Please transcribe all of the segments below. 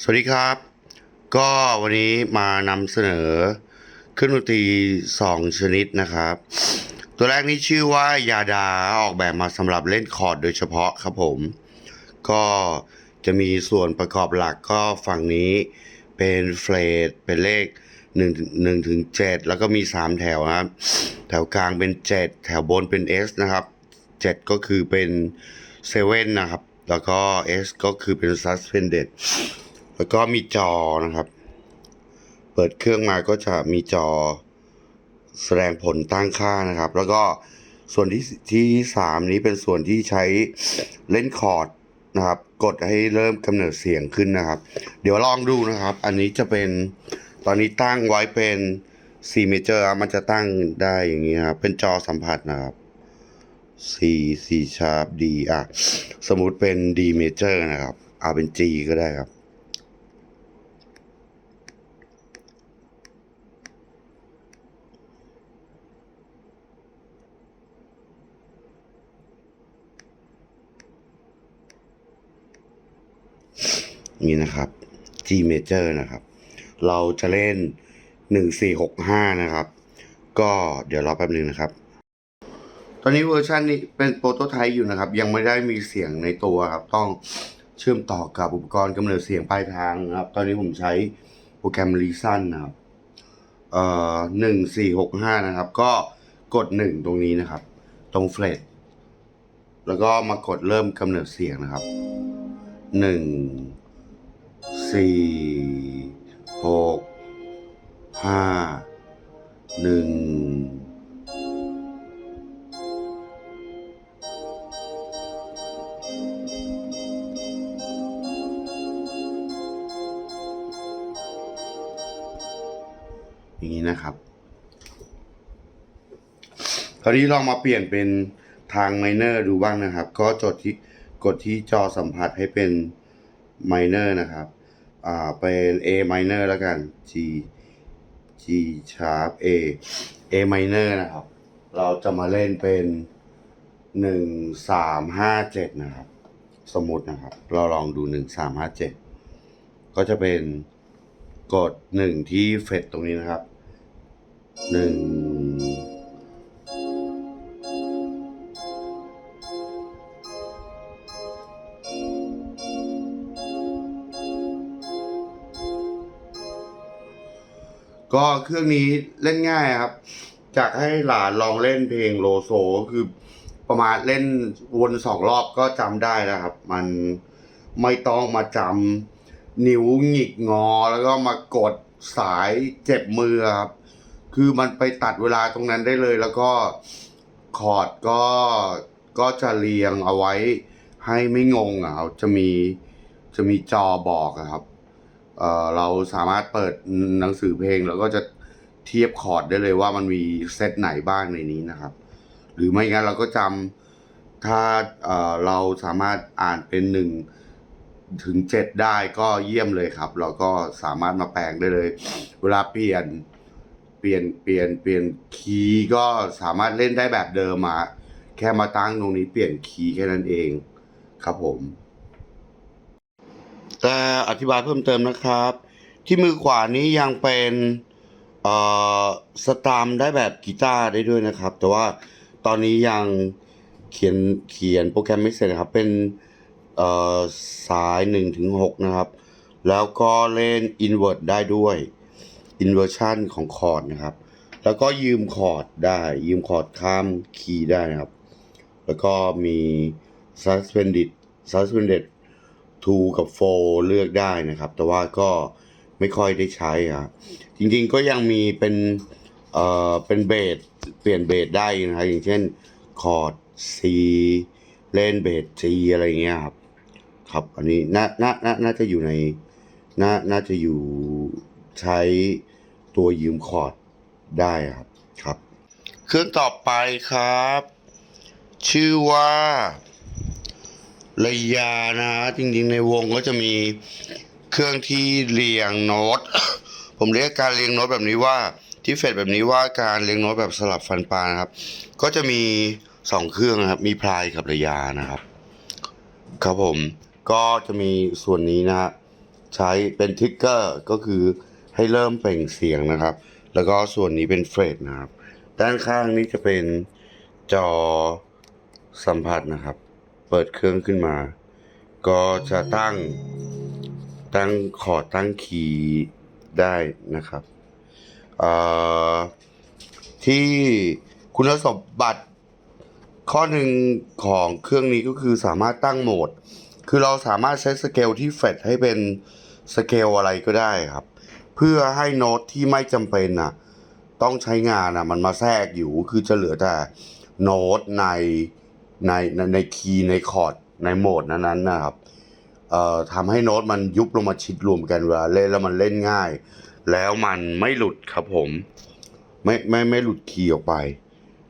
สวัสดีครับ ก็วันนี้มานำเสนอเครื่องดนตรีสองชนิดนะครับ ตัวแรกนี้ชื่อว่ายาดาออกแบบมาสำหรับเล่นคอร์ดโดยเฉพาะครับผม ก็จะมีส่วนประกอบหลักก็ฝั่งนี้เป็นเฟลตเป็นเลข1 1ถึง7แล้วก็มี 3 แถวนะครับ แถวกลางเป็น 7 แถวบนเป็น S นะครับ 7 ก็คือเป็น7นะครับ แล้วก็ S ก็คือเป็น suspended แล้วก็มีจอนะครับ เปิดเครื่องมาก็จะมีจอแสดงผลตั้งค่านะครับ แล้วก็ส่วนที่ที่สามนี้เป็นส่วนที่ใช้เล่นคอร์ดนะครับ กดให้เริ่มกำเนิดเสียงขึ้นนะครับ เดี๋ยวลองดูนะครับ อันนี้จะเป็นตอนนี้ตั้งไว้เป็น C major ครับมันจะตั้งได้อย่างนี้ครับ เป็นจอสัมผัสนะครับ C C sharp D อะ สมมุติเป็น D major นะครับ เอาเป็น G ก็ได้ครับ นี่นะครับ G major นะครับ เราจะเล่น 1465 นะครับ ก็เดี๋ยวรอแป๊บนึงนะครับ ตอนนี้เวอร์ชันนี้เป็นโปรโตไทป์อยู่นะครับ ยังไม่ได้มีเสียงในตัวครับ ต้องเชื่อมต่อกับอุปกรณ์กำเนิดเสียงปลายทางนะครับ ตอนนี้ผมใช้โปรแกรม Reason นะครับ เอ่อหนึ่งสี่หกห้านะครับ ก็กดหนึ่งตรงนี้นะครับ ตรงเฟลตแล้วก็มากดเริ่มกำเนิดเสียงนะครับหนึ่ง สี่หกห้าหนึ่งอย่างนี้นะครับคราวนี้ลองมาเปลี่ยนเป็นทางไมเนอร์ดูบ้างนะครับ ก็จดที่กดที่จอสัมผัสให้เป็น ไมเนอร์นะครับอ่าเป็น A minor แล้วกัน G G sharp A A minor นะครับ เราจะมาเล่นเป็นหนึ่งสามห้าเจ็ดนะครับ สมมตินะครับ เราลองดูหนึ่งสามห้าเจ็ดก็จะเป็นกดหนึ่งที่เฟดตรงนี้นะครับหนึ่ง ก็เครื่องนี้เล่นง่ายครับ จากให้หลานลองเล่นเพลงโลโซก็คือประมาณเล่นวนสองรอบก็จำได้แล้วครับ มันไม่ต้องมาจำนิ้วหงิกงอแล้วก็มากดสายเจ็บมือครับ คือมันไปตัดเวลาตรงนั้นได้เลยแล้วก็คอร์ดก็ก็จะเรียงเอาไว้ให้ไม่งงอะครับจะมีจะมีจอบอกครับ เอ่อเราสามารถเปิดหนังสือเพลง แล้วก็จะเทียบคอร์ดได้เลยว่ามันมีเซตไหนบ้างในนี้นะครับ หรือไม่งั้นเราก็จำถ้าเอ่อเราสามารถอ่านเป็นหนึ่งถึงเจ็ดได้ก็เยี่ยมเลยครับ เราก็สามารถมาแปลงได้เลย เวลาเปลี่ยนเปลี่ยนเปลี่ยนเปลี่ยนคีย์ก็สามารถเล่นได้แบบเดิมมา แค่มาตั้งตรงนี้เปลี่ยนคีย์แค่นั้นเองครับผม แต่อธิบายเพิ่มเติมนะครับ ที่มือขวานี้ยังเป็นสตามได้แบบกีตาร์ได้ด้วยนะครับ แต่ว่าตอนนี้ยังเขียนเขียนโปรแกรมไม่เสร็จนะครับ เป็นสาย1ถึง6นะครับ แล้วก็เล่น invert ได้ด้วย inversion ของคอร์ดนะครับ แล้วก็ยืมคอร์ดได้ ยืมคอร์ดข้ามคีย์ได้นะครับ แล้วก็มี suspended suspended 2 กับ 4 เลือกได้นะครับ แต่ว่าก็ไม่ค่อยได้ใช้ครับจริงๆก็ยังมีเป็นเอ่อเป็นเบสเปลี่ยนเบสได้นะครับอย่างเช่นคอร์ด C เล่นเบส G อะไรเงี้ยครับครับอันนี้น่าน่าน่าน่าจะอยู่ในน่าน่าจะอยู่ใช้ตัวยืมคอร์ดได้ครับครับ เครื่องต่อไปครับ ชื่อว่า ระยานะจริงๆในวงก็จะมีเครื่องที่เรียงโน้ต ผมเรียกการเรียงโน้ตแบบนี้ว่าที่เฟดแบบนี้ว่าการเรียงโน้ตแบบสลับฟันปลานะครับ ก็จะมีสองเครื่องนะครับ มีพลายกับระยานะครับ ครับผมก็จะมีส่วนนี้นะฮะใช้เป็นทิกเกอร์ก็คือให้เริ่มเปล่งเสียงนะครับ แล้วก็ส่วนนี้เป็นเฟรดนะครับ ด้านข้างนี้จะเป็นจอสัมผัสนะครับ ปิดเครื่องขึ้นมา ก็จะตั้งตั้งคอดตั้งคีย์ได้นะครับที่คุณสมบัติข้อหนึ่งของเครื่องนี้ก็คือสามารถตั้งโหมด คือเราสามารถใช้สเกลที่เฟดให้เป็นสเกลอะไรก็ได้ครับ เพื่อให้โน้ตที่ไม่จำเป็นน่ะต้องใช้งานอะมันมาแทรกอยู่คือจะเหลือแต่โน้ตใน ในในในคีย์ในคอร์ดในโหมดนั้นๆนะครับเอ่อทำให้โน้ตมันยุบลงมาชิดรวมกันเวลาเล่นแล้วมันเล่นง่าย แล้วมันไม่หลุดครับผม ไม่ไม่ไม่หลุดคีย์ออกไป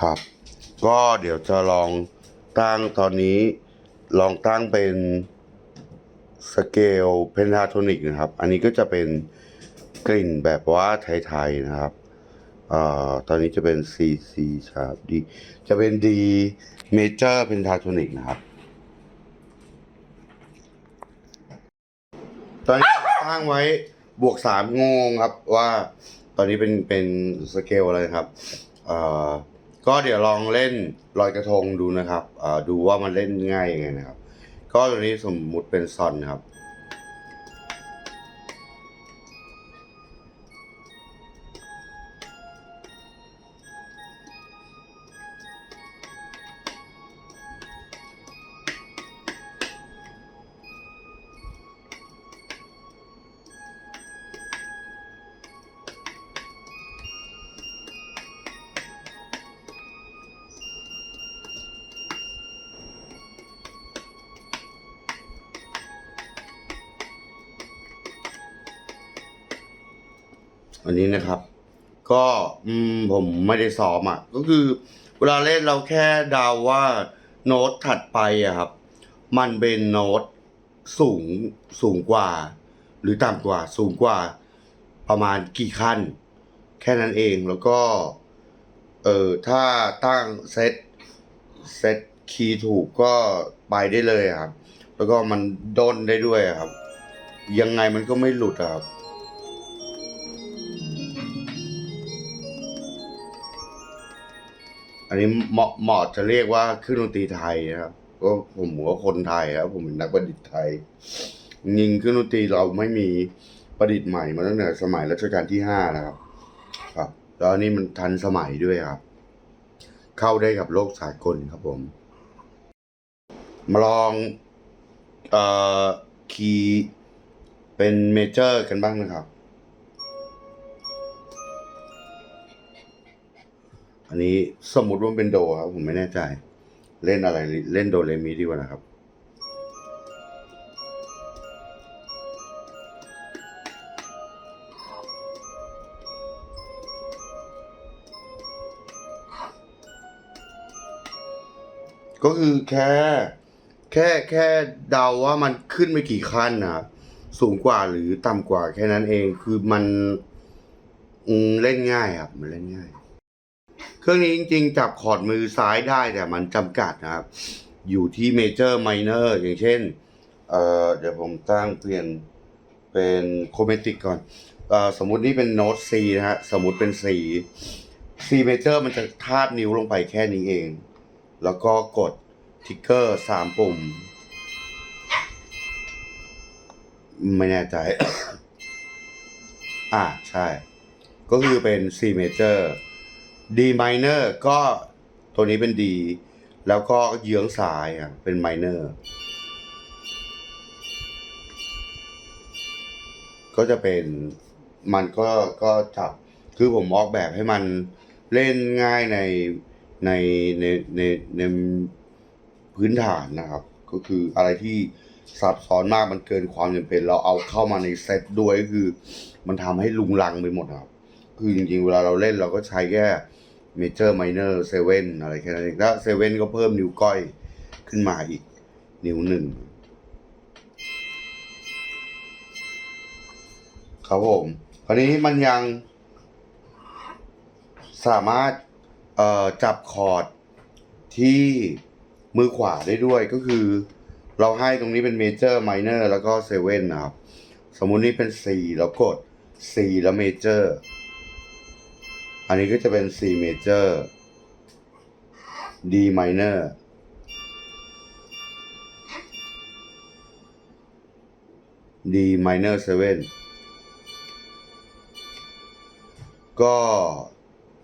ครับ ก็เดี๋ยวจะลองตั้งตอนนี้ลองตั้งเป็นสเกลเพนทาโทนิกนะครับ อันนี้ก็จะเป็นกลิ่นแบบว่าไทยๆนะครับ อ่อตอนนี้จะเป็น C C ชาร์ป D จะเป็น D major pentatonic นะครับ ตอนนี้ตั้งไว้บวกสามงงครับว่าตอนนี้เป็นเป็นสเกลอะไรครับเอ่อก็เดี๋ยวลองเล่นลอยกระทงดูนะครับอ่อดูว่ามันเล่นง่ายยังไงนะครับ ก็ตัวนี้สมมุติเป็นซอนครับ อันนี้นะครับ ก็อืมผมไม่ได้ซ้อมอะ ก็คือ เวลาเล่นเราแค่เดาวว่าโน้ตถัดไปอะครับ มันเป็นโน้ตสูงสูงกว่า หรือต่ำกว่าสูงกว่าประมาณกี่ขั้น แค่นั้นเองแล้วก็ เออถ้าตั้งเซตเซตคีย์ถูกก็ไปได้เลยครับ แล้วก็มันด้นได้ด้วยครับ ยังไงมันก็ไม่หลุดครับ อันนี้เหมาะเหมาะจะเรียกว่าเครื่องดนตรีไทยนะครับ ก็ผมก็คนไทยครับผมเป็นนักประดิษฐ์ไทยยิงเครื่องดนตรีเราไม่มีประดิษฐ์ใหม่มาตั้งแต่สมัยรัชกาลที่ห้าแล้วครับ ครับแล้วอันนี้มันทันสมัยด้วยครับ เข้าได้กับโลกสากลครับผม มาลองเอ่อคีย์เป็นเมเจอร์กันบ้างนะครับ อันนี้สมมติว่าเป็นโดครับ ผมไม่แน่ใจ เล่นอะไรเล่นโดเรมีดีกว่านะครับ ก็คือแค่แค่แค่เดาว่ามันขึ้นไปกี่ขั้นนะครับสูงกว่าหรือต่ำกว่าแค่นั้นเองคือมันเล่นง่ายครับ มันเล่นง่าย เครื่องนี้จริงๆ จับคอร์ดมือซ้ายได้แต่มันจำกัดนะครับ อยู่ที่เมเจอร์ไมเนอร์อย่างเช่นเเดี๋ยวผมตั้งเปลี่ยนเป็นโคเมติกก่อนอสมมุตินี่เป็นโน้ต C นะฮะ สมมุติเป็น C C เมเจอร์มันจะทาบนิ้วลงไปแค่นี้เอง แล้วก็กดทิกเกอร์สามปุ่ม ไม่แน่ใจ อ่าใช่ ก็คือเป็น C major D minor ก็ตัวนี้เป็น D แล้วก็เยื้องซ้ายอะเป็น minor ก็จะเป็นมันก็ก็จับคือผมออกแบบให้มันเล่นง่ายในในในในในพื้นฐานนะครับ ก็คืออะไรที่ซับซ้อนมากมันเกินความจำเป็น เราเอาเข้ามาในเซตด้วยก็คือ มันทำให้ลุงลังไปหมดครับ คือจริงๆ เวลาเราเล่นเราก็ใช้แค่เมเจอร์ไมเนอร์เซเว่นอะไรแค่นั้นเองแล้วเซเว่นก็เพิ่มนิ้วก้อยขึ้นมาอีก นิ้วหนึ่งครับผม คราวนี้มันยังสามารถจับคอร์ดที่มือขวาได้ด้วยก็คือ เราให้ตรงนี้เป็นเมเจอร์ไมเนอร์แล้วก็เซเว่นนะครับ สมมุตินี่เป็น C แล้วกด C แล้วเมเจอร์ อันนี้ก็จะเป็น C major D minor D minor 7ก็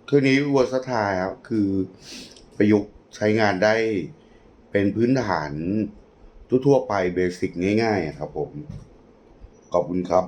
เครื่องนี้ versatile ครับ คือประยุกต์ใช้งานได้เป็นพื้นฐานทั่วๆไปเบสิกง่ายๆครับผม ขอบคุณครับ